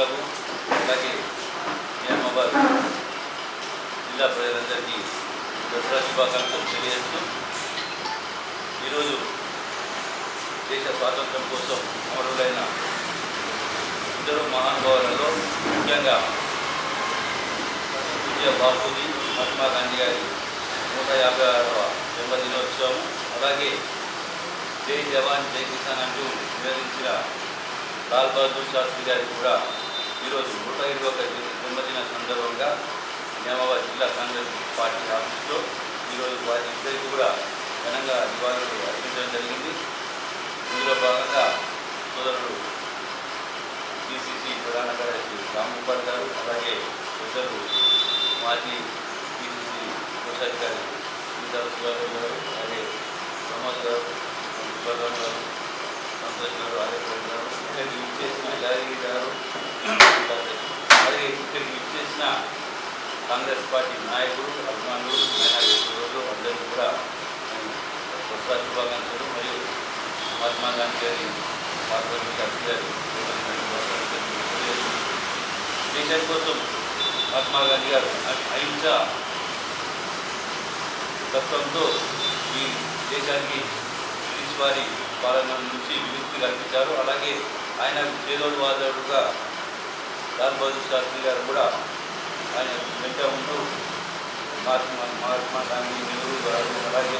అలాగే నియామాబాద్ జిల్లా ప్రజలందరికీ దసరా శుభాకాంక్షలు తెలియజేస్తూ ఈరోజు దేశ స్వాతంత్రం కోసం అమరులైన ఇద్దరు మహానుభావులలో ముఖ్యంగా పూజ్య బాపూజీ మహాత్మా గాంధీ గారి నూట యాభై ఆరవ జన్మదినోత్సవం అలాగే జై జవాన్ జై కిసాన్ అంటూ నివేదించిన లాల్ బహదూర్ శాస్త్రి గారికి కూడా ఈరోజు నూట ఇరవై ఒక జన్మదిన సందర్భంగా నిజామాబాద్ జిల్లా కాంగ్రెస్ పార్టీ ఆఫీస్లో ఈరోజు వారి ఇద్దరికి కూడా ఘనంగా నివాళులు అర్పించడం జరిగింది. ఇందులో భాగంగా సోదరుడు పిసిసి ప్రధాన కార్యదర్శి రామ్మోహన్ గారు అలాగే సోదరుడు మాజీ పిసిసి కోశాధికారి సీతారాం సుధాకర్ గారు అలాగే ప్రమోద్ గారు సుబ్రహ్మణ్యం గారు సంతోష్ గారు ఆర్యపల్లి గారు ఇక్కడికి యాదగిరి గారు అలాగే ఇక్కడ యూజ్ చేసిన కాంగ్రెస్ పార్టీ నాయకులు అభిమానులు మైనార్టీ సోదరులు అందరికీ కూడా నేను శుభాకాంక్షలు మరియు మహాత్మా గాంధీ గారి మార్గదర్శి గారి దేశం కోసం మహాత్మా గాంధీ గారు అహింస తత్వంతో ఈ దేశానికి బ్రిటిష్ వారి పాలన నుంచి విముక్తి కల్పించారు. అలాగే ఆయన చేదోడు వాదోడుగా లాల్ బహదూర్ శాస్త్రి గారు కూడా ఆయన వెంట ఉంటూ మహాత్మా మహాత్మా గాంధీ నెహ్రూ గారు అలాగే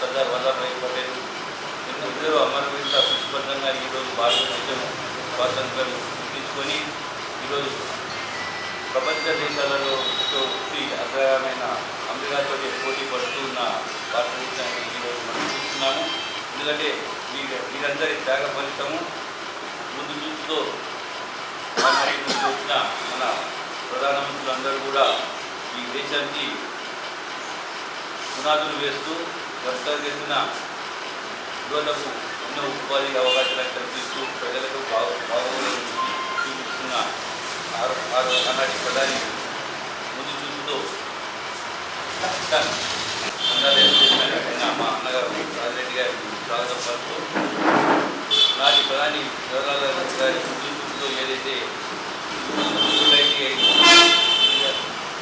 సర్దార్ వల్లభాయ్ పటేల్ ఇద్దరు అమరవీరుల పుష్పంగా ఈరోజు భారతదేశం స్వాతంత్రం తీసుకొని ఈరోజు ప్రపంచ దేశాలలో వచ్చి అగ్రమైన అమెరికాతో పోటీ పడుతున్న ఉన్న భారతదేశాన్ని ఈరోజు మనం చూస్తున్నాము. ఎందుకంటే వీరి వీరందరి త్యాగ ఫలితము ముందు చూపుతో వచ్చిన మన ప్రధానమంత్రులందరూ కూడా ఈ దేశానికి పునాదులు వేస్తూ వర్తగెత్తిన యువతకు ఎన్నో ఉపాధి అవకాశాలు కల్పిస్తూ ప్రజలకు బాగు బాగోగులను చూపిస్తున్న ఆరు ఆరు ఆనాటి ప్రధాని ముందు చూపుతో స్వాగతం పలుతూ నాటి ప్రధాని జవహర్లాల్ నెహ్రూ గారి ముందు చూపుతో ఏదైతే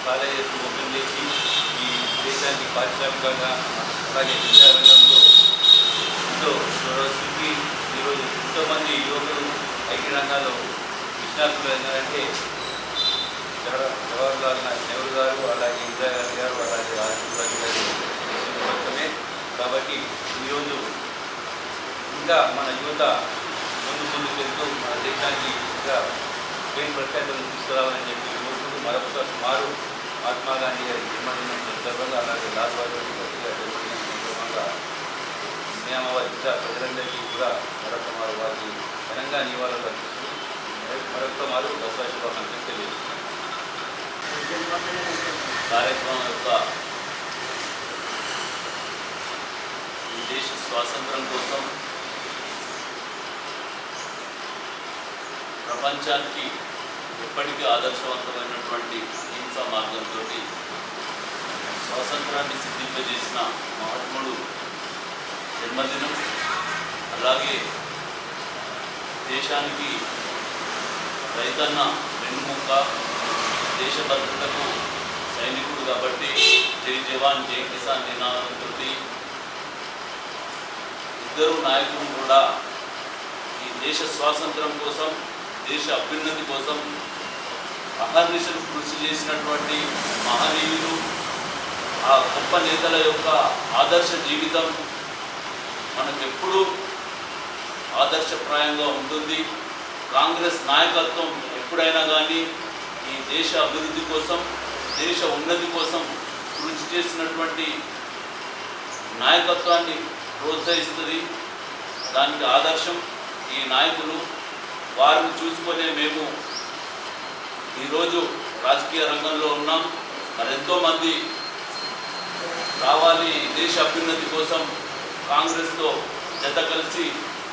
కాలేజెస్ ఓపెన్ చేసి ఈ దేశానికి పారిశ్రామికంగా అలాగే విద్యారంగంలో ఎంతో చూసి ఈరోజు ఎంతోమంది యువకులు ఐటీ రంగాల్లో నిష్ణాతులు అయినారంటే జవహర్ జవహర్లాల్ నెహ్రూ గారు అలాగే ఇందిరాగాంధీ గారు అలాగే రాజీవ్ గాంధీ గారు చేసిన మొత్తమే కాబట్టి ఈరోజు ఇంకా మన యువత ముందు ముందు వెళ్తూ మన దేశానికి ఇంకా పేరు ప్రఖ్యాతులను తీసుకురావాలని చెప్పి కోరుకుంటూ మరొకసారి సుమారు మహాత్మా గాంధీ గారి జన్మదినం సందర్భంగా అలాగే లాల్ బహదూర్ గారి జన్మదినం సందర్భంగా నియామవారి ప్రజలందరికీ కూడా మరొక మారు వారికి ఘనంగా నివాళులు అర్పిస్తూ మరొక మారు దసరా శుభాకాంక్షలు తెలియజేస్తున్నాను. కార్యక్రమం యొక్క ఈ దేశ స్వాతంత్రం కోసం ప్రపంచానికి ఎప్పటికీ ఆదర్శవంతమైనటువంటి హింసా మార్గంతో స్వాతంత్రాన్ని సిద్ధింపజేసిన మహాత్ముడు జన్మదినం. అలాగే దేశానికి రైతన్న వెన్నుముక్క దేశ భద్రతకు సైనికుడు కాబట్టి జై జవాన్ జై కిసాన్ నినాదంతో ఇద్దరు నాయకులు కూడా ఈ దేశ స్వాతంత్రం కోసం దేశ అభ్యున్నతి కోసం అహర్నిశలు కృషి చేసినటువంటి మహనీయులు ఆ గొప్ప నేతల యొక్క ఆదర్శ జీవితం మనకెప్పుడు ఆదర్శప్రాయంగా ఉంటుంది. కాంగ్రెస్ నాయకత్వం ఎప్పుడైనా కానీ ఈ దేశ అభివృద్ధి కోసం దేశ ఉన్నతి కోసం కృషి చేసినటువంటి నాయకత్వాన్ని ప్రోత్సహిస్తుంది. దానికి ఆదర్శం ఈ నాయకులు వారిని చూసుకొనే మేము ఈరోజు రాజకీయ రంగంలో ఉన్నాం. మరి ఎంతోమంది రావాలి ఈ దేశ అభ్యున్నతి కోసం కాంగ్రెస్తో జత కలిసి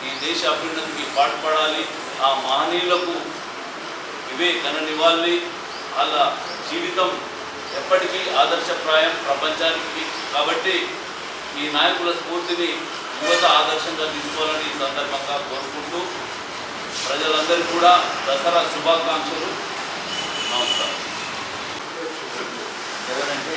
ఈ దేశ అభ్యున్నతికి పాటుపడాలి. ఆ మహనీయులకు ఇవే ఘన నివాళి వాళ్ళ జీవితం ఎప్పటికీ ఆదర్శప్రాయం ప్రపంచానికి. కాబట్టి ఈ నాయకుల స్ఫూర్తిని యువత ఆదర్శంగా తీసుకోవాలని ఈ సందర్భంగా కోరుకుంటూ ప్రజలందరికీ కూడా దసరా శుభాకాంక్షలు. నమస్కారం. ఎవరంటే